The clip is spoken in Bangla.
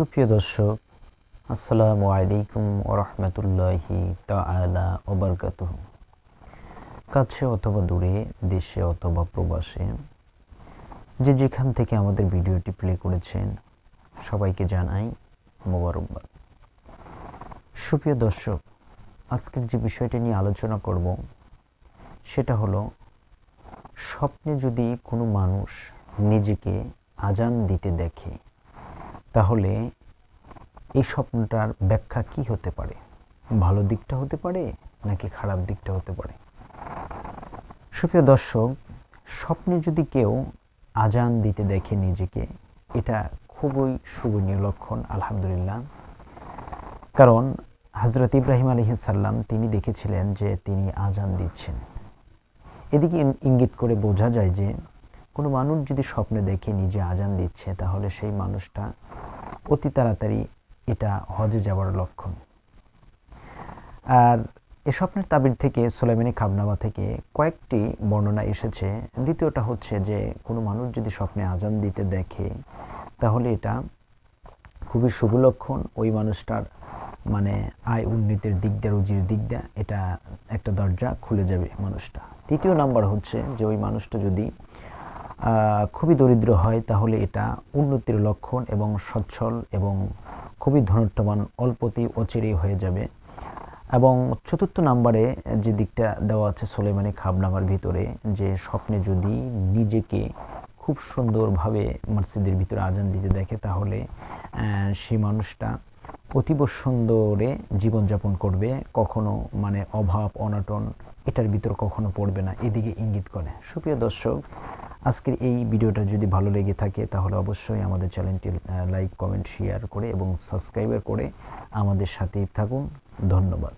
সুপ্রিয় দর্শক, আসসালামু আলাইকুম ওরহমতুল্লাহি তাআলা ওবরকাতুহ কাছে অথবা দূরে, দেশে অথবা প্রবাসে, যে যেখান থেকে আমাদের ভিডিওটি প্লে করেছেন, সবাইকে জানাই মোবারকবাদ। সুপ্রিয় দর্শক, আজকের যে বিষয়টি নিয়ে আলোচনা করব, সেটা হলো, স্বপ্নে যদি কোনো মানুষ নিজেকে আজান দিতে দেখে তাহলে এই স্বপ্নটার ব্যাখ্যা কি হতে পারে? ভালো দিকটা হতে পারে নাকি খারাপ দিকটা হতে পারে? সুপ্রিয় দর্শক, স্বপ্নে যদি কেউ আজান দিতে দেখে নিজেকে, এটা খুবই শুভনীয় লক্ষণ, আলহামদুলিল্লাহ। কারণ হজরত ইব্রাহিম আলহিসাল্লাম তিনি দেখেছিলেন যে তিনি আজান দিচ্ছেন। এদিকে ইঙ্গিত করে বোঝা যায় যে কোনো মানুষ যদি স্বপ্নে দেখে নিজে আজান দিচ্ছে, তাহলে সেই মানুষটা অতি তাড়াতাড়ি এটা হজে যাওয়ার লক্ষণ। আর এ স্বপ্নের তাবির থেকে সোলাইমানি খাবনামা থেকে কয়েকটি বর্ণনা এসেছে। দ্বিতীয়টা হচ্ছে যে, কোনো মানুষ যদি স্বপ্নে আজান দিতে দেখে, তাহলে এটা খুবই শুভ লক্ষণ। ওই মানুষটার মানে আয় উন্নতির দিক দিয়ে, রুজির দিক দিয়ে এটা একটা দরজা খুলে যাবে মানুষটা। তৃতীয় নাম্বার হচ্ছে যে, ওই মানুষটা যদি খুবই দরিদ্র হয়, তাহলে এটা উন্নতির লক্ষণ এবং সচ্ছল এবং খুবই ধনট্যমান অল্পতেই অচিরেই হয়ে যাবে। এবং চতুর্থ নাম্বারে যে দিকটা দেওয়া আছে সোলেমানি খাবনামার ভিতরে, যে স্বপ্নে যদি নিজেকে খুব সুন্দরভাবে মসজিদের ভিতরে আজান দিতে দেখে, তাহলে সেই মানুষটা অতীব সুন্দরে জীবনযাপন করবে, কখনো মানে অভাব, অনাটন এটার ভিতর কখনো পড়বে না, এদিকে ইঙ্গিত করে। সুপ্রিয় দর্শক আজকের এই ভিডিওটা যদি ভালো লেগে থাকে, তাহলে অবশ্যই আমাদের চ্যানেলটি লাইক কমেন্ট শেয়ার করে এবং সাবস্ক্রাইবার করে আমাদের সাথেই থাকুন। ধন্যবাদ।